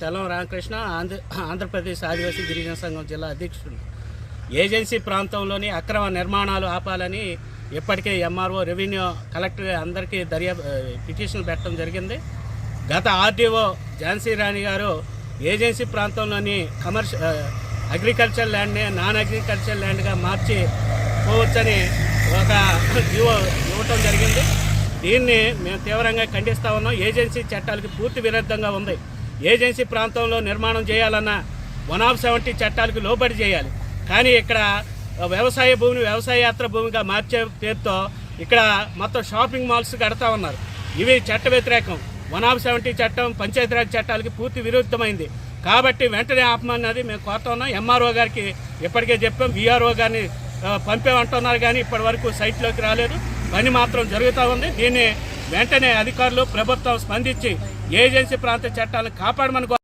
తెల్లం రామకృష్ణ ఆంధ్ర ఆంధ్రప్రదేశ్ ఆదివాసీ గిరిజన సంఘం జిల్లా అధ్యక్షుడు. ఏజెన్సీ ప్రాంతంలోని అక్రమ నిర్మాణాలు ఆపాలని ఇప్పటికే ఎంఆర్ఓ రెవెన్యూ కలెక్టర్ అందరికీ దర్యా పిటిషన్ పెట్టడం జరిగింది. గత ఆర్డీఓ ఝాన్సీ రాణి గారు ఏజెన్సీ ప్రాంతంలోని కమర్షియల్ అగ్రికల్చర్ ల్యాండ్ని నాన్ అగ్రికల్చర్ ల్యాండ్గా మార్చి పోవచ్చని ఒక జీవో ఇవ్వటం జరిగింది. దీన్ని మేము తీవ్రంగా ఖండిస్తా ఉన్నాం. ఏజెన్సీ చట్టాలకి పూర్తి విరుద్ధంగా ఉంది. ఏజెన్సీ ప్రాంతంలో నిర్మాణం చేయాలన్నా వన్ ఆఫ్ సెవెంటీ చట్టాలకు లోబడి చేయాలి. కానీ ఇక్కడ వ్యవసాయ భూమిని వ్యవసాయయాత్ర భూమిగా మార్చే పేరుతో ఇక్కడ మొత్తం షాపింగ్ మాల్స్ కడతా ఉన్నారు. ఇవి చట్ట వ్యతిరేకం. వన్ ఆఫ్ సెవెంటీ చట్టం పంచాయతీరాజ్ చట్టాలకి పూర్తి విరుద్ధమైంది. కాబట్టి వెంటనే ఆపమన్నది మేము కోరుతా ఉన్నాం. ఎంఆర్ఓ గారికి ఇప్పటికే చెప్పాం. విఆర్ఓ గారిని పంపేమంటున్నారు కానీ ఇప్పటి వరకు సైట్లోకి రాలేదు. పని మాత్రం జరుగుతూ ఉంది. దీన్ని వెంటనే అధికారులు ప్రభుత్వం స్పందించి ఏజెన్సీ ప్రాంత చట్టాలను కాపాడమని